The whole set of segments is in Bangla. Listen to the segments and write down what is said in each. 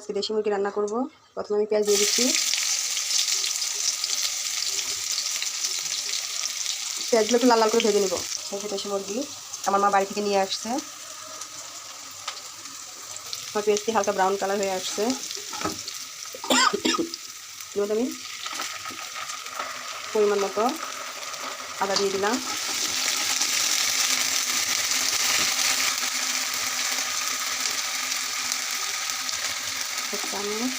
আজকে দেশি মুরগি রান্না করব। প্রথমে আমি পেঁয়াজ দিয়ে দিচ্ছি। পেঁয়াজগুলো একটু লাল লাল করে ভেজে নেব। এই দেশি মুরগি আমার মা বাড়ি থেকে নিয়ে আসছে। আমার পেঁয়াজটি হালকা ব্রাউন কালার হয়ে আসছে। আমি পরিমাণ মতো আদা দিয়ে দিলাম। চামচ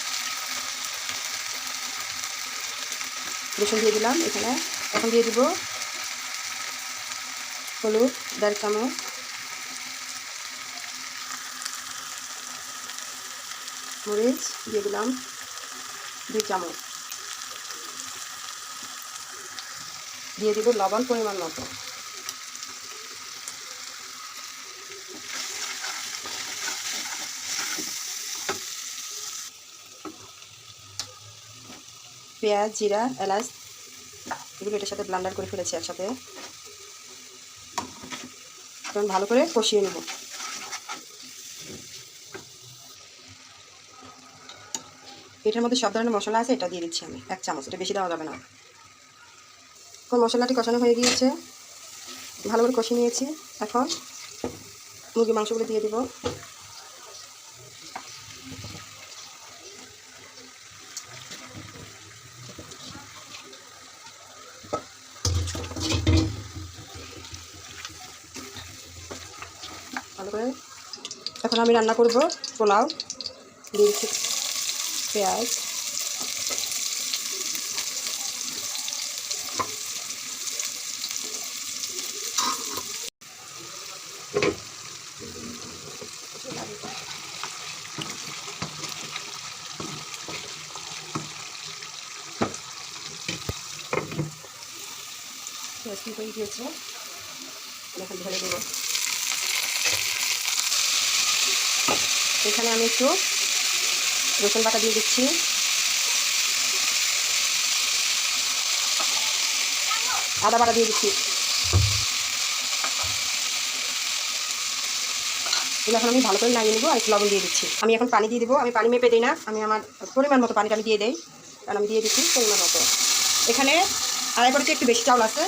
রসুন দিয়ে দিলাম এখানে। এখন দিয়ে দিব হলুদ দেড় চামচ মরিচ দিয়ে দিলাম দুই চামচ। দিয়ে দিব লবণ পরিমাণ মতো। পেঁয়াজ, জিরা, এলাচ এগুলো এটার সাথে ব্লান্ডার করে ফেলেছি একসাথে। এখন ভালো করে কষিয়ে নেব। এটার মধ্যে সব ধরনের মশলা আছে, এটা দিয়ে দিচ্ছি আমি, এক চামচ, এটা বেশি দেওয়া যাবে না। এখন মশলাটি কষানো হয়ে গিয়েছে, ভালো করে কষিয়ে নিয়েছি। এখন মুরগি মাংসগুলো দিয়ে দিব। করে। এখন আমি রান্না করব পোলাও দিয়ে দিচ্ছি পেঁয়াজ। পেঁয়াজ কি হয়ে গিয়েছে এখন ঢেলে দেবো। এখানে আমি একটু রসুন বাটা দিয়ে দিচ্ছি। আদা বাটা দিয়ে দিচ্ছি। এগুলো এখন আমি ভালো করে নামিয়ে নেব আর একটু লবণ দিয়ে দিচ্ছি। আমি এখন পানি দিয়ে দেবো। আমি পানি মেপে দিই না। আমি আমার পরিমাণ মতো পানিটা আমি দিয়ে দিই। কারণ আমি দিয়ে দিচ্ছি পরিমাণ মতো। এখানে আড়াই পরে একটু বেশি চাউল আছে।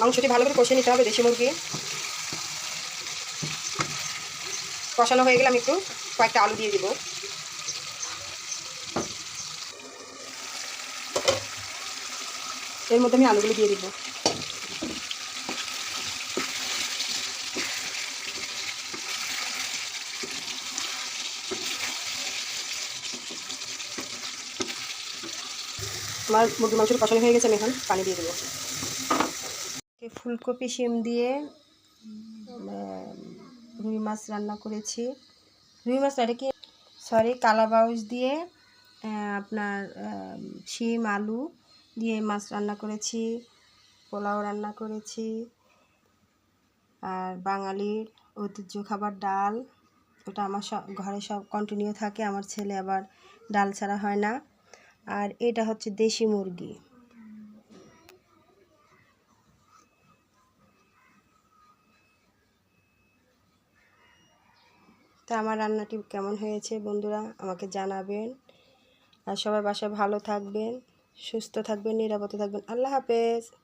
মাংসটি ভালো করে কষে নিতে হবে দেশি মুরগি। কষানো হয়ে গেলে আমি একটু কয়েকটা আলু দিয়ে দিব। এর মধ্যে আমি আলুগুলো দিয়ে দিব। আমার মুরগি মাংসটা কষানো হয়ে গেছে, আমি এখন পানি দিয়ে দেবো। ফুলকপি, শিম দিয়ে রুই মাছ রান্না করেছি। রুই মাছ এটা কি? সরি কালাবাউস দিয়ে আপনার শিম, আলু দিয়ে মাছ রান্না করেছি, পোলাও রান্না করেছি, আর বাঙালির ঐতিহ্য খাবার ডাল। ওটা আমার সব ঘরে সব কন্টিনিউ থাকে, আমার ছেলে আবার ডাল ছাড়া হয় না। আর এটা হচ্ছে দেশি মুরগি। তা আমার রান্নাটি কেমন হয়েছে বন্ধুরা আমাকে জানাবেন। আর সবাই বাসায় ভালো থাকবেন, সুস্থ থাকবেন, নিরাপদে থাকবেন। আল্লাহ হাফেজ।